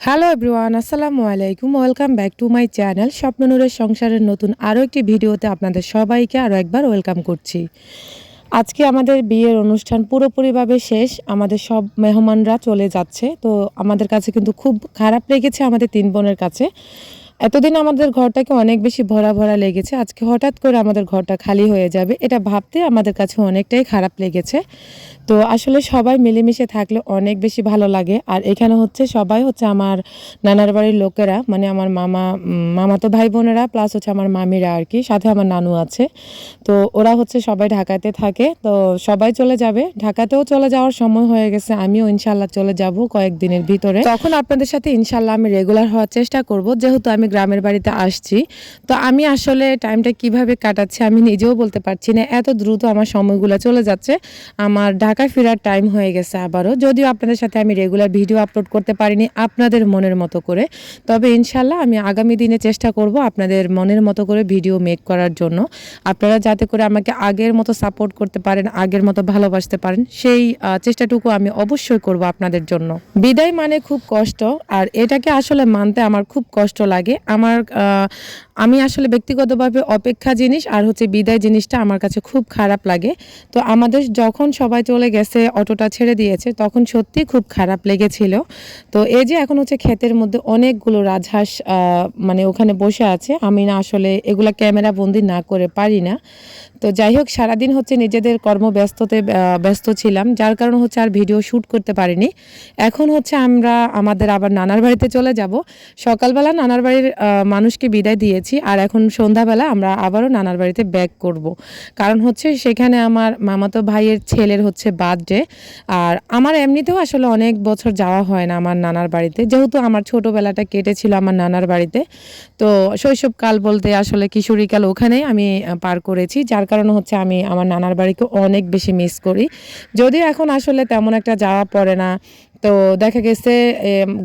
Hello everyone আসসালামু আলাইকুম welcome back to my channel স্বপ্ননুরের সংসারের নতুন আরও একটি ভিডিওতে আপনাদের সবাইকে আরও একবার ওয়েলকাম করছি আজকে আমাদের বিয়ের অনুষ্ঠান পুরোপুরিভাবে শেষ আমাদের সব মেহমানরা চলে যাচ্ছে তো আমাদের কাছে কিন্তু খুব খারাপ লেগেছে আমাদের তিন বোনের কাছে এতদিন আমাদের ঘরটাকে অনেক বেশি ভরা ভরা লেগেছে। আজকে হঠাৎ করে আমাদের ঘরটা খালি হয়ে যাবে। এটা ভাবতে আমাদের কাছে অনেকটাই খারাপ লেগেছে। তো আসলে সবাই মিলেমিশে থাকলে অনেক বেশি ভালো লাগে। আর এখানে হচ্ছে সবাই হচ্ছে আমার নানার বাড়ির লোকেরা মানে আমার মামা মামাতো ভাই বোনেরা প্লাস হচ্ছে আমার মামিরা আর কি, সাথে আমার নানু আছে। তো ওরা হচ্ছে সবাই ঢাকাতে থাকে। তো সবাই চলে যাবে। ঢাকাতেও চলে যাওয়ার সময় হয়ে গেছে। আমিও ইনশাল্লাহ চলে যাব কয়েকদিনের ভিতরে। তখন আপনাদের সাথে ইনশাল্লাহ আমি রেগুলার হওয়ার চেষ্টা করব। যেহেতু আমি গ্রামের বাড়িতে আসছি। তো আমি আসলে টাইমটা কীভাবে কাটাচ্ছি আমি নিজেও বলতে পারছি না। এত দ্রুত আমার সময়গুলো চলে যাচ্ছে। আমার ঢাকায় ফেরার টাইম হয়ে গেছে আবারও। যদিও আপনাদের সাথে আমি রেগুলার ভিডিও আপলোড করতে পারিনি আপনাদের মনের মতো করে। তবে ইনশাল্লাহ আমি আগামী দিনে চেষ্টা করব আপনাদের মনের মতো করে ভিডিও মেক করার জন্য। আপনারা যাতে করে আমাকে আগের মতো সাপোর্ট করতে পারেন, আগের মতো ভালোবাসতে পারেন, সেই চেষ্টাটুকু আমি অবশ্যই করব আপনাদের জন্য। বিদায় মানে খুব কষ্ট, আর এটাকে আসলে মানতে আমার খুব কষ্ট লাগে। আমার আমি আসলে ব্যক্তিগতভাবে অপেক্ষা জিনিস আর হচ্ছে বিদায় জিনিসটা আমার কাছে খুব খারাপ লাগে। তো আমাদের যখন সবাই চলে গেছে, অটোটা ছেড়ে দিয়েছে, তখন সত্যি খুব খারাপ লেগেছিল। তো এই যে এখন হচ্ছে ক্ষেতের মধ্যে অনেকগুলো রাজহাঁস মানে ওখানে বসে আছে, আমি না আসলে এগুলা ক্যামেরা বন্দি না করে পারি না। তো যাই হোক, সারাদিন হচ্ছে নিজেদের কর্মব্যস্ততে ব্যস্ত ছিলাম, যার কারণে হচ্ছে আর ভিডিও শ্যুট করতে পারিনি। এখন হচ্ছে আমরা, আমাদের আবার নানার বাড়িতে চলে যাব। সকালবেলা নানার বাড়ির মানুষকে বিদায় দিয়েছি আর এখন সন্ধ্যাবেলা আমরা আবারও নানার বাড়িতে ব্যাক করব। কারণ হচ্ছে সেখানে আমার মামাতো ভাইয়ের ছেলের হচ্ছে বার্থডে আর আমার এমনিতেও আসলে অনেক বছর যাওয়া হয় না আমার নানার বাড়িতে। যেহেতু আমার ছোটোবেলাটা কেটেছিল আমার নানার বাড়িতে। তো শৈশবকাল বলতে আসলে কিশোরীকাল ওখানেই আমি পার করেছি। যার কারণে হচ্ছে আমি আমার নানার বাড়িকে অনেক বেশি মিস করি। যদিও এখন আসলে তেমন একটা যাওয়া পড়ে না। তো দেখা গেছে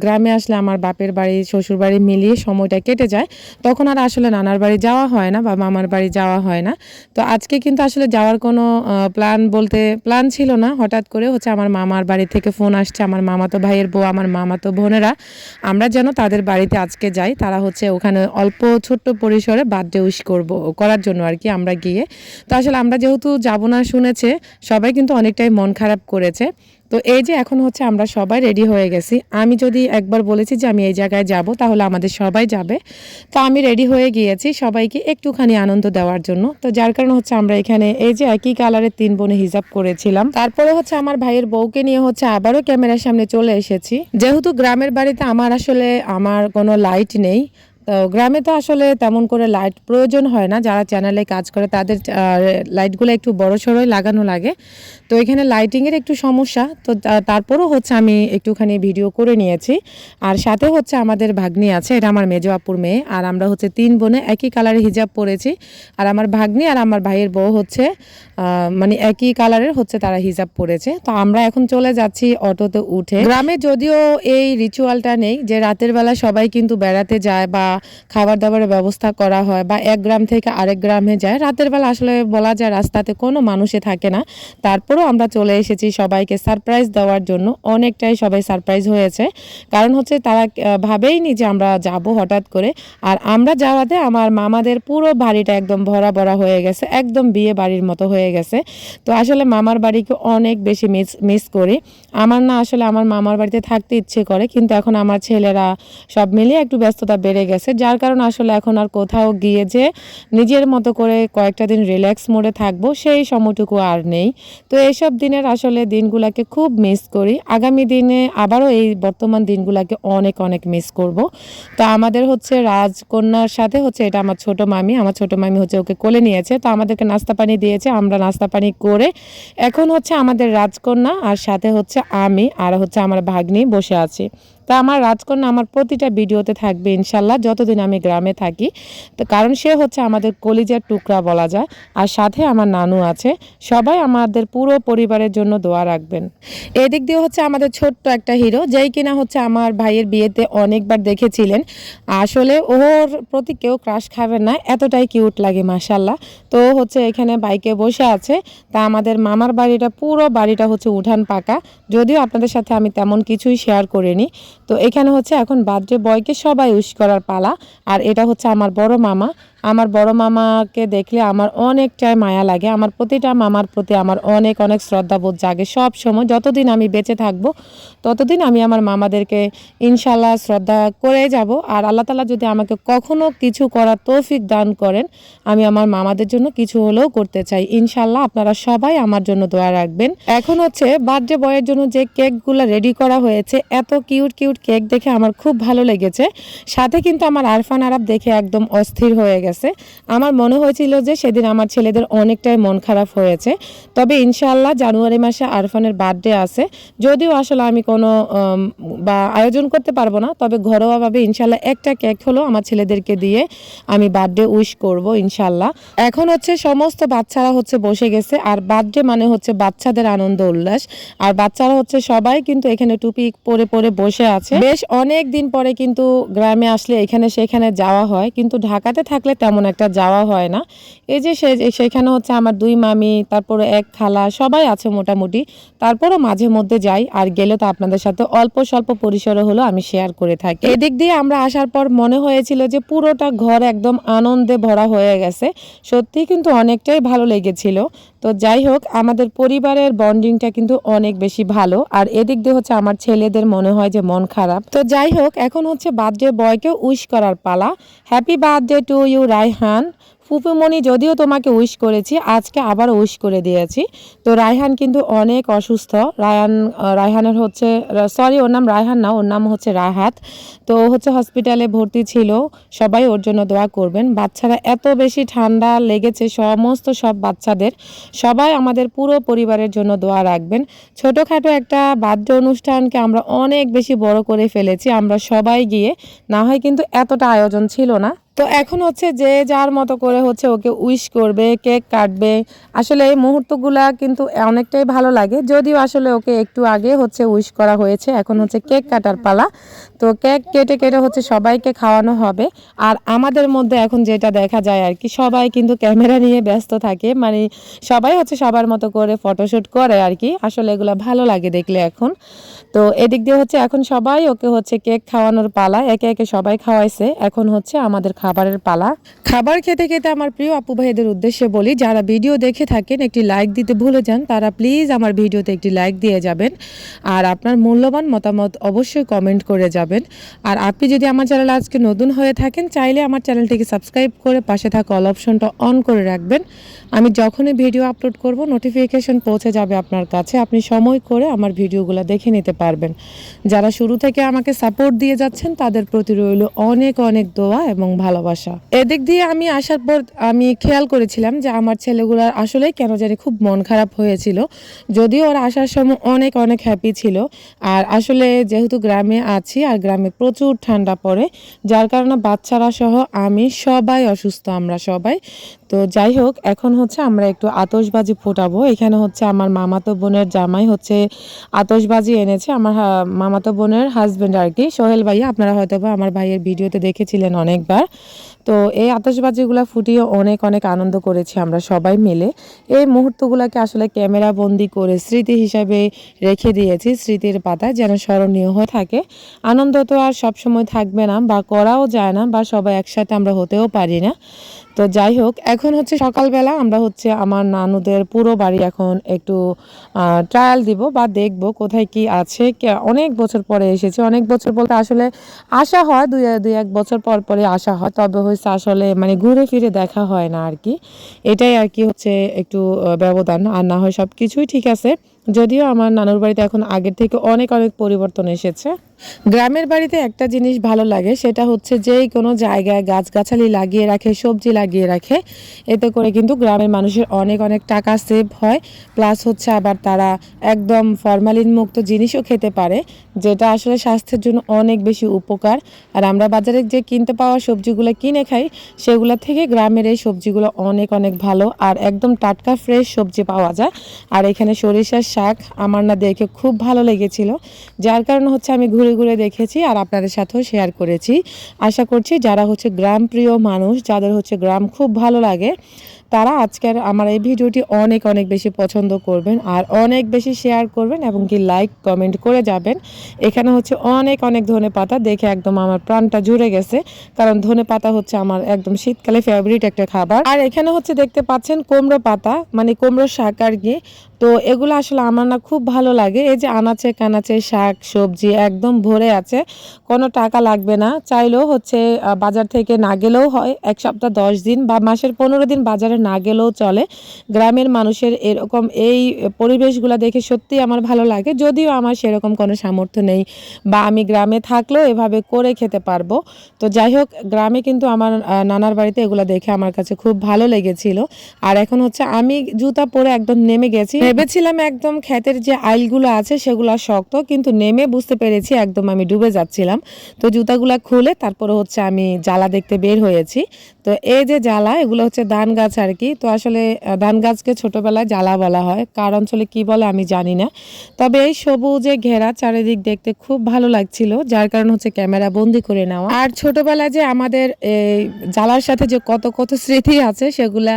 গ্রামে আসলে আমার বাপের বাড়ি, শ্বশুর বাড়ি মিলিয়ে সময়টা কেটে যায়। তখন আর আসলে নানার বাড়ি যাওয়া হয় না বা মামার বাড়ি যাওয়া হয় না। তো আজকে কিন্তু আসলে যাওয়ার কোনো প্ল্যান বলতে প্ল্যান ছিল না। হঠাৎ করে হচ্ছে আমার মামার বাড়ি থেকে ফোন আসছে। আমার মামাতো ভাইয়ের বউ, আমার মামাতো বোনেরা। আমরা যেন তাদের বাড়িতে আজকে যাই। তারা হচ্ছে ওখানে অল্প ছোট্ট পরিসরে বার্থডে উইশ করব, করার জন্য আর কি আমরা গিয়ে। তো আসলে আমরা যেহেতু যাব না শুনেছে, সবাই কিন্তু অনেকটাই মন খারাপ করেছে। তো এই যে এখন হচ্ছে আমরা সবাই রেডি হয়ে গেছি। আমি যদি একবার বলেছি যে আমি এই জায়গায় যাব, তাহলে আমাদের সবাই যাবে। তো আমি রেডি হয়ে গিয়েছি সবাইকে একটুখানি আনন্দ দেওয়ার জন্য। তো যার কারণে হচ্ছে আমরা এখানে এই যে একই কালারের তিন বোনে হিসাব করেছিলাম। তারপরে হচ্ছে আমার ভাইয়ের বউকে নিয়ে হচ্ছে আবারও ক্যামেরার সামনে চলে এসেছি। যেহেতু গ্রামের বাড়িতে আমার আসলে আমার কোনো লাইট নেই তো গ্রামে তো আসলে তেমন করে লাইট প্রয়োজন হয় না। যারা চ্যানেলে কাজ করে তাদের লাইটগুলো একটু বড় সড়োই লাগানো লাগে। তো এখানে লাইটিংয়ের একটু সমস্যা। তো তারপরও হচ্ছে আমি একটুখানি ভিডিও করে নিয়েছি। আর সাথে হচ্ছে আমাদের ভাগ্নি আছে, এটা আমার মেজো আপুর মেয়ে। আর আমরা হচ্ছে তিন বোনে একই কালারের হিজাব পরেছি। আর আমার ভাগ্নি আর আমার ভাইয়ের বউ হচ্ছে মানে একই কালারের হচ্ছে তারা হিজাব পরেছে। তো আমরা এখন চলে যাচ্ছি অটোতে উঠে। গ্রামে যদিও এই রিচুয়ালটা নেই যে রাতের বেলা সবাই কিন্তু বেড়াতে যায় বা খাবার দাবারের ব্যবস্থা করা হয় বা এক গ্রাম থেকে আরেক গ্রামে যায়, রাতের বেলা আসলে বলা যায় রাস্তাতে কোনো মানুষে থাকে না। তারপরও আমরা চলে এসেছি সবাইকে সারপ্রাইজ দেওয়ার জন্য। অনেকটাই সবাই সারপ্রাইজ হয়েছে। কারণ হচ্ছে তারা ভাবেই নি যে আমরা যাব হঠাৎ করে। আর আমরা যাওয়াতে আমার মামাদের পুরো বাড়িটা একদম ভরা ভরা হয়ে গেছে, একদম বিয়ে বাড়ির মতো হয়ে গেছে। তো আসলে মামার বাড়িকে অনেক বেশি মিস মিস করি। আমার না আসলে আমার মামার বাড়িতে থাকতে ইচ্ছে করে, কিন্তু এখন আমার ছেলেরা সব মিলিয়ে একটু ব্যস্ততা বেড়ে গেছে। গেছে যার কারণে আসলে এখন আর কোথাও গিয়ে যে নিজের মতো করে কয়েকটা দিন রিল্যাক্স মোডে থাকব, সেই সময়টুকু আর নেই। তো এইসব দিনের আসলে দিনগুলোকে খুব মিস করি। আগামী দিনে আবারও এই বর্তমান দিনগুলোকে অনেক অনেক মিস করব। তো আমাদের হচ্ছে রাজকন্যার সাথে হচ্ছে এটা আমার ছোট মামি, আমার ছোট মামি হচ্ছে ওকে কোলে নিয়েছে। তো আমাদেরকে নাস্তা পানি দিয়েছে, আমরা নাস্তা পানি করে এখন হচ্ছে আমাদের রাজকন্যা আর সাথে হচ্ছে আমি আর হচ্ছে আমার ভাগ্নি বসে আছি। তা আমার রাজকন্যা আমার প্রতিটা ভিডিওতে থাকবে, ইনশাল্লাহ, যতদিন আমি গ্রামে থাকি। তো কারণ সে হচ্ছে আমাদের কলিজার টুকরা বলা যায়, আর সাথে আমার নানু আছে। সবাই আমাদের পুরো পরিবারের জন্য দোয়া রাখবেন। এদিক দিয়ে হচ্ছে আমাদের ছোট্ট একটা হিরো, যেই কিনা হচ্ছে আমার ভাইয়ের বিয়েতে অনেকবার দেখেছিলেন। আসলে ওর প্রতি কেউ ক্রাশ খাবে না, এতটাই কিউট লাগে মাসাল্লাহ তো হচ্ছে এখানে বাইকে বসে আছে, তা আমাদের মামার বাড়িটা, পুরো বাড়িটা হচ্ছে উঠান পাকা। যদিও আপনাদের সাথে আমি তেমন কিছুই শেয়ার করিনি তো এখানে হচ্ছে এখন বার্থডে বয়কে সবাই উইশ করার পালা। আর এটা হচ্ছে আমার বড় মামা। আমার বড় মামাকে দেখলে আমার অনেকটাই মায়া লাগে। আমার প্রতিটা মামার প্রতি আমার অনেক অনেক শ্রদ্ধাবোধ জাগে সব সময়। যতদিন আমি বেঁচে থাকব, ততদিন আমি আমার মামাদেরকে ইনশাল্লাহ শ্রদ্ধা করে যাব। আর আল্লাহ তালা যদি আমাকে কখনো কিছু করার তৌফিক দান করেন, আমি আমার মামাদের জন্য কিছু হলেও করতে চাই। ইনশাল্লাহ আপনারা সবাই আমার জন্য দোয়া রাখবেন। এখন হচ্ছে বার্থডে বয়ের জন্য যে কেকগুলো রেডি করা হয়েছে, এত কিউট কিউট কেক দেখে আমার খুব ভালো লেগেছে। সাথে কিন্তু আমার আরফান আরাব দেখে একদম অস্থির হয়ে গেছে। আমার মনে হয়েছিল যে সেদিন আমার ছেলেদের অনেকটাই মন খারাপ হয়েছে। তবে ইনশাআল্লাহ জানুয়ারি মাসে আরফানের বার্থডে আছে। যদিও আসলে আমি কোনো বা আয়োজন করতে পারব না, তবে ঘরোয়াভাবে ইনশাল্লাহ একটা কেক হলো আমার ছেলেদেরকে দিয়ে আমি বার্থডে উইশ করব ইনশাল্লাহ এখন হচ্ছে সমস্ত বাচ্চারা হচ্ছে বসে গেছে, আর বার্থডে মানে হচ্ছে বাচ্চাদের আনন্দ উল্লাস। আর বাচ্চারা হচ্ছে সবাই কিন্তু এখানে টুপি পরে পরে বসে আছে। বেশ অনেক দিন পরে কিন্তু গ্রামে আসলে এখানে সেখানে যাওয়া হয়, কিন্তু ঢাকাতে থাকলে তেমন একটা যাওয়া হয় না। এই যে সেখানে হচ্ছে আমার দুই মামি, তারপরে এক খালা, সবাই আছে মোটামুটি। তারপরও মাঝে মধ্যে যাই, আর গেলে তো আপনাদের সাথে অল্প স্বল্প পরিসরে হলো আমি শেয়ার করে থাকি। এদিক দিয়ে আমরা আসার পর মনে হয়েছিল যে পুরোটা ঘর একদম আনন্দে ভরা হয়ে গেছে। সত্যি কিন্তু অনেকটাই ভালো লেগেছিল। তো যাই হোক, আমাদের পরিবারের বন্ডিংটা কিন্তু অনেক বেশি ভালো। আর এদিক দিয়ে হচ্ছে আমার ছেলেদের মনে হয় যে মন খারাপ। তো যাই হোক, এখন হচ্ছে বার্থডে বয়কে উইশ করার পালা। Happy birthday to you, Raihan. ফুপুমণি যদিও তোমাকে উইশ করেছি আজকে আবার উইশ করে দিয়েছি। তো রায়হান কিন্তু অনেক অসুস্থ। আহ, রায়হানের হচ্ছে সরি ওর নাম রায়হান না ওর নাম হচ্ছে রাহাত। তো হচ্ছে হসপিটালে ভর্তি ছিল। সবাই ওর জন্য দোয়া করবেন। বাচ্চারা এত বেশি ঠান্ডা লেগেছে সমস্ত সব বাচ্চাদের। সবাই আমাদের পুরো পরিবারের জন্য দোয়া রাখবেন। ছোটোখাটো একটা বাদ্য অনুষ্ঠানকে আমরা অনেক বেশি বড় করে ফেলেছি। আমরা সবাই গিয়ে না হয় কিন্তু এতটা আয়োজন ছিল না। তো এখন হচ্ছে যে যার মতো করে হচ্ছে ওকে উইশ করবে কেক কাটবে, আসলে এই মুহূর্তগুলা কিন্তু অনেকটাই ভালো লাগে। যদিও আসলে ওকে একটু আগে হচ্ছে উইশ করা হয়েছে, এখন হচ্ছে কেক কাটার পালা। তো কেক কেটে কেটে হচ্ছে সবাইকে খাওয়ানো হবে। আর আমাদের মধ্যে এখন যেটা দেখা যায় আর কি, সবাই কিন্তু ক্যামেরা নিয়ে ব্যস্ত থাকে। মানে সবাই হচ্ছে সবার মতো করে ফটোশ্যুট করে আর কি। আসলে এগুলো ভালো লাগে দেখলে এখন। তো এদিক দিয়ে হচ্ছে এখন সবাই ওকে হচ্ছে কেক খাওয়ানোর পালা, একে একে সবাই খাওয়াইছে। এখন হচ্ছে আমাদের খাবারের পালা। খাবার খেতে খেতে আমার প্রিয় আপু ভাইদের উদ্দেশ্যে বলি, যারা ভিডিও দেখে থাকেন, একটি লাইক দিতে ভুলে যান, তারা প্লিজ আমার ভিডিওতে একটি লাইক দিয়ে যাবেন। আর আপনার মূল্যবান মতামত অবশ্যই কমেন্ট করে যাবেন। আর আপনি যদি আমার চ্যানেল আজকে নতুন হয়ে থাকেন, চাইলে আমার চ্যানেলটিকে সাবস্ক্রাইব করে পাশে থাকা অল অপশনটা অন করে রাখবেন। আমি যখনই ভিডিও আপলোড করব নোটিফিকেশন পৌঁছে যাবে আপনার কাছে। আপনি সময় করে আমার ভিডিওগুলো দেখে নিতে পারবেন। যারা শুরু থেকে আমাকে সাপোর্ট দিয়ে যাচ্ছেন, তাদের প্রতি রইল অনেক অনেক দোয়া এবং ভালোবাসা। এদিক দিয়ে আমি আসার পর আমি খেয়াল করেছিলাম যে আমার ছেলেগুলার আসলে কেন জানি খুব মন খারাপ হয়েছিল। যদিও ওরা আসার সময় অনেক অনেক হ্যাপি ছিল। আর আসলে যেহেতু গ্রামে আছি আর গ্রামে প্রচুর ঠান্ডা পড়ে, যার কারণে বাচ্চারা সহ আমি সবাই অসুস্থ, আমরা সবাই। তো যাই হোক, এখন হচ্ছে আমরা একটু আতশবাজি ফোটাবো। এখানে হচ্ছে আমার মামাতো বোনের জামাই হচ্ছে আতশবাজি এনেছে। আমার মামাতো বোনের হাজব্যান্ড আর কি। সোহেল ভাইয়া, আপনারা হয়তো বা আমার ভাইয়ের ভিডিওতে দেখেছিলেন অনেকবার। তো এই আতশবাজিগুলো ফুটিয়ে অনেক অনেক আনন্দ করেছি আমরা সবাই মিলে। এই মুহূর্তগুলোকে আসলে ক্যামেরা বন্দি করে স্মৃতি হিসাবে রেখে দিয়েছি, স্মৃতির পাতায় যেন স্মরণীয় হয়ে থাকে। আনন্দ তো আর সবসময় থাকবে না বা করাও যায় না বা সবাই একসাথে আমরা হতেও পারি না। তো যাই হোক, এখন হচ্ছে সকালবেলা আমরা হচ্ছে আমার নানুদের পুরো বাড়ি এখন একটু ট্রায়াল দিব বা দেখব কোথায় কি আছে। অনেক বছর পরে এসেছে, অনেক বছর বলতে আসলে আসা হয়, দুই এক বছর পর পরে আসা হয়। তবে হচ্ছে আসলে মানে ঘুরে ফিরে দেখা হয় না আর কি। এটাই আর কি হচ্ছে একটু ব্যবধান। আর না হয় সব কিছুই ঠিক আছে। যদিও আমার নানুর বাড়িতে এখন আগের থেকে অনেক অনেক পরিবর্তন এসেছে। গ্রামের বাড়িতে একটা জিনিস ভালো লাগে, সেটা হচ্ছে যে কোনো জায়গায় গাছগাছালি লাগিয়ে রাখে, সবজি লাগিয়ে রাখে, এতে করে কিন্তু গ্রামের মানুষের অনেক অনেক টাকা সেভ হয়। প্লাস হচ্ছে আবার তারা একদম ফরমালিন মুক্ত জিনিসও খেতে পারে, যেটা আসলে স্বাস্থ্যের জন্য অনেক বেশি উপকার। আর আমরা বাজারে যে কিনতে পাওয়া সবজিগুলো কিনে খাই, সেগুলো থেকে গ্রামের এই সবজিগুলো অনেক অনেক ভালো। আর একদম টাটকা ফ্রেশ সবজি পাওয়া যায়। আর এখানে সরিষার শাক আমার না দেখে খুব ভালো লেগেছিল। যার কারণে হচ্ছে আমি ঘুরে ঘুরে দেখেছি আর আপনাদের সাথেও শেয়ার করেছি। আশা করছি যারা হচ্ছে গ্রাম প্রিয় মানুষ, যাদের হচ্ছে গ্রাম খুব ভালো লাগে, তারা আজকের আমার এই ভিডিওটি অনেক অনেক বেশি পছন্দ করবেন আর অনেক বেশি শেয়ার করবেন এবং কি লাইক কমেন্ট করে যাবেন। এখানে হচ্ছে অনেক অনেক ধনে পাতা দেখে একদম আমার প্রাণটা জুড়ে গেছে। কারণ ধনে পাতা হচ্ছে আমার একদম শীতকালে ফেভারিট একটা খাবার। আর এখানে হচ্ছে দেখতে পাচ্ছেন কুমড়ো পাতা মানে কুমড়ো শাক আর কি। তো এগুলো আসলে আমার না খুব ভালো লাগে। এই যে আনাচে কানাচে শাক, সবজি একদম ভরে আছে। কোনো টাকা লাগবে না। চাইলেও হচ্ছে বাজার থেকে না গেলেও হয়। এক সপ্তাহ, দশ দিন বা মাসের পনেরো দিন বাজারে না গেলেও চলে। গ্রামের মানুষের এরকম এই পরিবেশগুলো দেখে সত্যিই আমার ভালো লাগে। যদিও আমার সেরকম কোনো সামর্থ্য নেই বা আমি গ্রামে থাকলেও এভাবে করে খেতে পারব। তো যাই হোক, গ্রামে কিন্তু আমার নানার বাড়িতে এগুলো দেখে আমার কাছে খুব ভালো লেগেছিল। আর এখন হচ্ছে আমি জুতা পরে একদম নেমে গেছি। ভেবেছিলাম একদম ক্ষেতের যে আইলগুলো আছে সেগুলো শক্ত, কিন্তু নেমে বুঝতে পেরেছি একদম আমি ডুবে যাচ্ছিলাম। তো জুতাগুলা খুলে তারপরে হচ্ছে আমি জ্বালা দেখতে বের হয়েছি। তো এই যে জ্বালা, এগুলো হচ্ছে ধান গাছ আর কি। তো আসলে ধান গাছকে ছোটবেলায় জ্বালা বলা হয়। কার অঞ্চলে কি বলে আমি জানি না। তবে এই সবুজে ঘেরা চারিদিক দেখতে খুব ভালো লাগছিল, যার কারণ হচ্ছে ক্যামেরা বন্দি করে নেওয়া। আর ছোটোবেলায় যে আমাদের এই জ্বালার সাথে যে কত কত স্মৃতি আছে, সেগুলা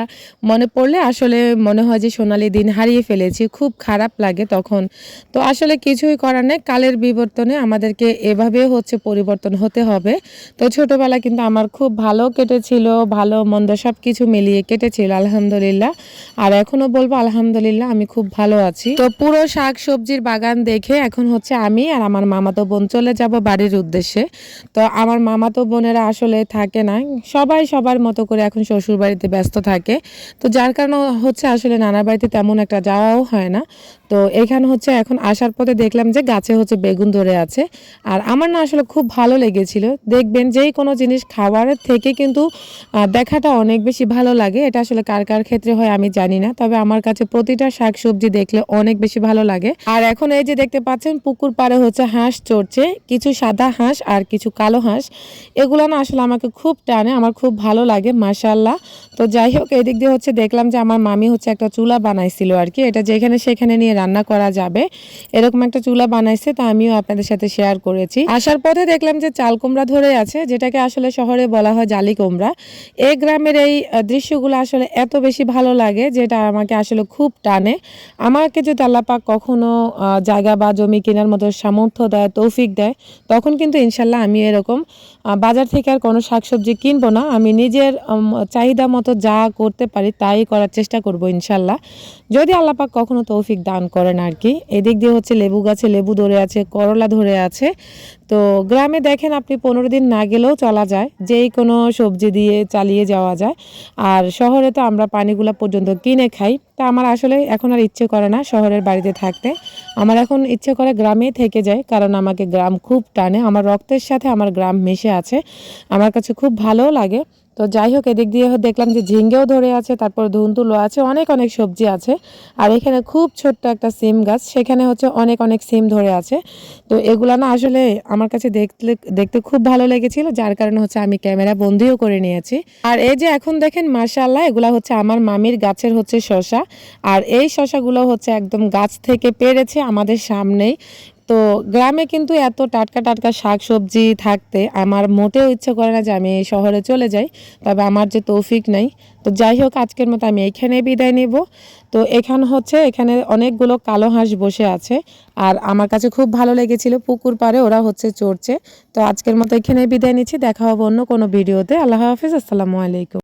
মনে পড়লে আসলে মনে হয় যে সোনালি দিন হারিয়ে ফেলেছি, খুব খারাপ লাগে তখন। তো আসলে কিছুই করার নেই, কালের বিবর্তনে আমাদেরকে এভাবে হচ্ছে পরিবর্তন হতে হবে। তো ছোটবেলা কিন্তু আমার খুব ভালো কেটেছিল ভালো, মন্দ সব কিছু মিলিয়ে কেটেছিল, আলহামদুলিল্লাহ। আর এখনও বলব, আলহামদুলিল্লাহ, আমি খুব ভালো আছি। তো পুরো শাক সবজির বাগান দেখে এখন হচ্ছে আমি আর আমার মামাতো বোন চলে যাব বাড়ির উদ্দেশ্যে। তো আমার মামাতো বোনেরা আসলে থাকে না, সবাই সবার মতো করে এখন শ্বশুর বাড়িতে ব্যস্ত থাকে। তো যার কারণে হচ্ছে আসলে নানা বাড়িতে তেমন একটা যাওয়াও হয় না। তো এখানে হচ্ছে এখন আসার পথে দেখলাম যে গাছে হচ্ছে বেগুন ধরে আছে। আর আমার না আসলে খুব ভালো লেগেছিল। দেখবেন যেই কোনো জিনিস খাবারের থেকে কিন্তু দেখাটা অনেক বেশি ভালো লাগে। এটা আসলে কার কার ক্ষেত্রে হয় আমি জানি না। তবে আমার কাছে প্রতিটা শাক সবজি দেখলে অনেক বেশি ভালো লাগে। আর এখন এই যে দেখতে পাচ্ছেন, পুকুর পাড়ে হচ্ছে হাঁস চড়ছে। কিছু সাদা হাঁস আর কিছু কালো হাঁস। এগুলো না আসলে আমাকে খুব টানে, আমার খুব ভালো লাগে মাশাল্লাহ তো যাই হোক, এদিক দিয়ে হচ্ছে দেখলাম যে আমার মামি হচ্ছে একটা চুলা বানাইছিল আর কি। এটা যেখানে সেখানে নিয়ে রান্না করা যাবে। এরকম একটা চুলা বানাইছে, তা আমিও আপনাদের সাথে শেয়ার করেছি। আসার পথে দেখলাম যে চাল কুমড়া ধরে আছে, যেটাকে আসলে শহরে বলা হয় জালি কুমড়া। এই গ্রামের এই দৃশ্যগুলো আসলে এত বেশি ভালো লাগে যেটা আমাকে আসলে খুব টানে। আমাকে যদি আল্লাপাক কখনো জায়গা বা জমি কেনার মতো সামর্থ্য দেয়, তৌফিক দেয়, তখন কিন্তু ইনশাল্লাহ আমি এরকম বাজার থেকে আর কোনো শাকসবজি কিনবো না। আমি নিজের চাহিদা মতো যা করতে পারি তাই করার চেষ্টা করব ইনশাল্লাহ। যদি আল্লাপাক কখনো তৌফিক দান করেন আর কি। এদিক দিয়ে হচ্ছে লেবু গাছে লেবু ধরে আছে, করলা ধরে আছে। তো গ্রামে দেখেন আপনি পনেরো দিন না গেলেও চলা যায়। যেই কোনো সবজি দিয়ে চালিয়ে যাওয়া যায়। আর শহরে তো আমরা পানিগুলো পর্যন্ত কিনে খাই। তা আমার আসলে এখন আর ইচ্ছে করে না শহরের বাড়িতে থাকতে। আমার এখন ইচ্ছে করে গ্রামেই থেকে যায়। কারণ আমাকে গ্রাম খুব টানে। আমার রক্তের সাথে আমার গ্রাম মিশে আছে। আমার কাছে খুব ভালোও লাগে। তো যাই হোক, এদিক দিয়ে দেখলাম যে ঝিঙ্গেও ধরে আছে, তারপর ধুনতুলো আছে, অনেক অনেক সবজি আছে। আর এখানে খুব ছোট্ট একটা সিম গাছ, সেখানে হচ্ছে অনেক অনেক সিম ধরে আছে। তো এগুলা না আসলে আমার কাছে দেখতে দেখতে খুব ভালো লেগেছিল, যার কারণে হচ্ছে আমি ক্যামেরা বন্দিও করে নিয়েছি। আর এই যে এখন দেখেন মার্শাল্লাহ এগুলা হচ্ছে আমার মামির গাছের হচ্ছে শশা আর এই শশাগুলো হচ্ছে একদম গাছ থেকে পেরেছে আমাদের সামনেই। তো গ্রামে কিন্তু এত টাটকা টাটকা শাক সবজি থাকতে আমার মোটেও ইচ্ছে করে না যে আমি শহরে চলে যাই, তবে আমার যে তৌফিক নাই। তো যাই হোক, আজকের মতো আমি এখানে বিদায় নেব। তো এখানে হচ্ছে, এখানে অনেকগুলো কালো হাঁস বসে আছে, আর আমার কাছে খুব ভালো লেগেছিল পুকুর পাড়ে ওরা হচ্ছে চড়ছে। তো আজকের মতো এখানে বিদায় নিচ্ছি, দেখা হবে অন্য কোনো ভিডিওতে। আল্লাহ হাফিজ, আসসালামু আলাইকুম।